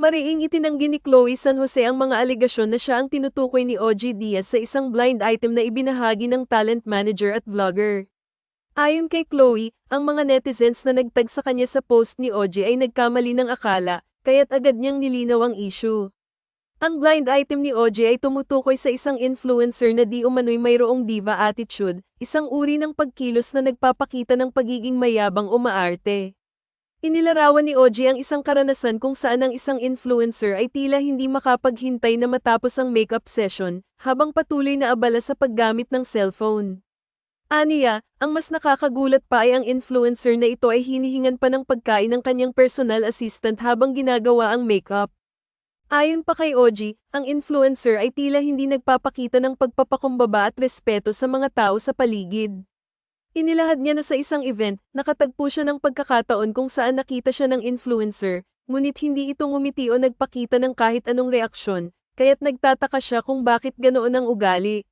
Mariing itinanggi ni Chloe San Jose ang mga alegasyon na siya ang tinutukoy ni OG Diaz sa isang blind item na ibinahagi ng talent manager at vlogger. Ayon kay Chloe, ang mga netizens na nagtag sa kanya sa post ni OG ay nagkamali ng akala, kaya't agad niyang nilinaw ang issue. Ang blind item ni OG ay tumutukoy sa isang influencer na di umano'y mayroong diva attitude, isang uri ng pagkilos na nagpapakita ng pagiging mayabang o maarte. Inilarawan ni OG ang isang karanasan kung saan ang isang influencer ay tila hindi makapaghintay na matapos ang makeup session, habang patuloy na abala sa paggamit ng cellphone. Aniya, ang mas nakakagulat pa ay ang influencer na ito ay hinihingan pa ng pagkain ng kanyang personal assistant habang ginagawa ang makeup. Ayon pa kay OG, ang influencer ay tila hindi nagpapakita ng pagpapakumbaba at respeto sa mga tao sa paligid. Inilahad niya na sa isang event, nakatagpo siya ng pagkakataon kung saan nakita siya ng influencer, ngunit hindi ito ngumiti o nagpakita ng kahit anong reaksyon, kaya't nagtataka siya kung bakit ganoon ang ugali.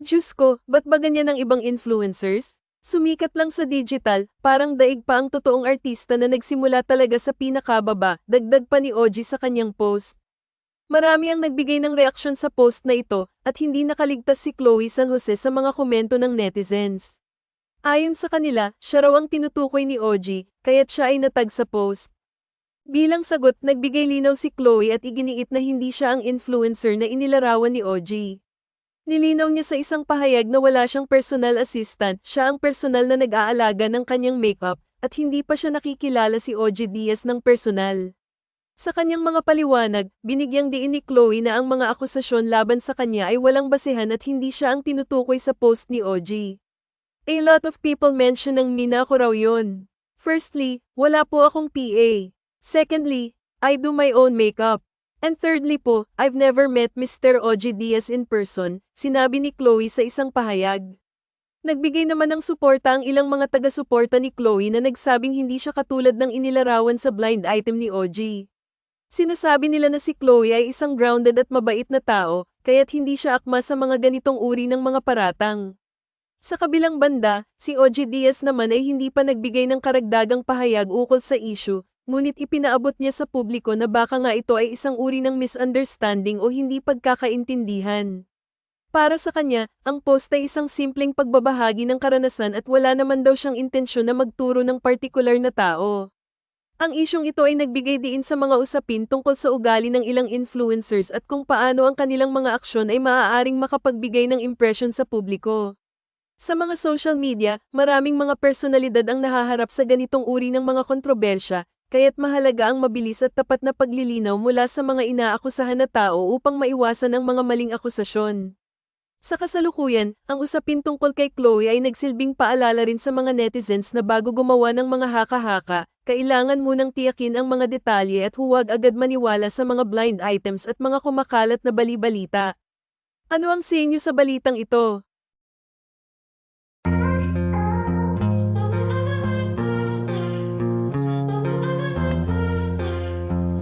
Diyos ko, ba't ba ganyan ang ibang influencers? Sumikat lang sa digital, parang daig pa ang totoong artista na nagsimula talaga sa pinakababa, dagdag pa ni OG sa kanyang post. Marami ang nagbigay ng reaksyon sa post na ito, at hindi nakaligtas si Chloe San Jose sa mga komento ng netizens. Ayon sa kanila, siya raw ang tinutukoy ni OG, kaya't siya ay natag sa post. Bilang sagot, nagbigay linaw si Chloe at iginiit na hindi siya ang influencer na inilarawan ni OG. Nilinaw niya sa isang pahayag na wala siyang personal assistant, siya ang personal na nag-aalaga ng kanyang makeup, at hindi pa siya nakikilala si OG Diaz ng personal. Sa kanyang mga paliwanag, binigyang diin ni Chloe na ang mga akusasyon laban sa kanya ay walang basehan at hindi siya ang tinutukoy sa post ni OG. A lot of people mention ng mina ko raw yun. Firstly, wala po akong PA. Secondly, I do my own makeup. And thirdly po, I've never met Mr. OG Diaz in person, sinabi ni Chloe sa isang pahayag. Nagbigay naman ng suporta ang ilang mga taga-suporta ni Chloe na nagsabing hindi siya katulad ng inilarawan sa blind item ni OG. Sinasabi nila na si Chloe ay isang grounded at mabait na tao, kaya't hindi siya akma sa mga ganitong uri ng mga paratang. Sa kabilang banda, si OG Diaz naman ay hindi pa nagbigay ng karagdagang pahayag ukol sa issue, ngunit ipinaabot niya sa publiko na baka nga ito ay isang uri ng misunderstanding o hindi pagkakaintindihan. Para sa kanya, ang post ay isang simpleng pagbabahagi ng karanasan at wala naman daw siyang intensyon na magturo ng partikular na tao. Ang isyong ito ay nagbigay diin sa mga usapin tungkol sa ugali ng ilang influencers at kung paano ang kanilang mga aksyon ay maaaring makapagbigay ng impression sa publiko. Sa mga social media, maraming mga personalidad ang nahaharap sa ganitong uri ng mga kontrobersya, kaya't mahalaga ang mabilis at tapat na paglilinaw mula sa mga inaakusahan na tao upang maiwasan ang mga maling akusasyon. Sa kasalukuyan, ang usapin tungkol kay Chloe ay nagsilbing paalala rin sa mga netizens na bago gumawa ng mga haka-haka, kailangan munang tiyakin ang mga detalye at huwag agad maniwala sa mga blind items at mga kumakalat na bali-balita. Ano ang sinyo sa balitang ito?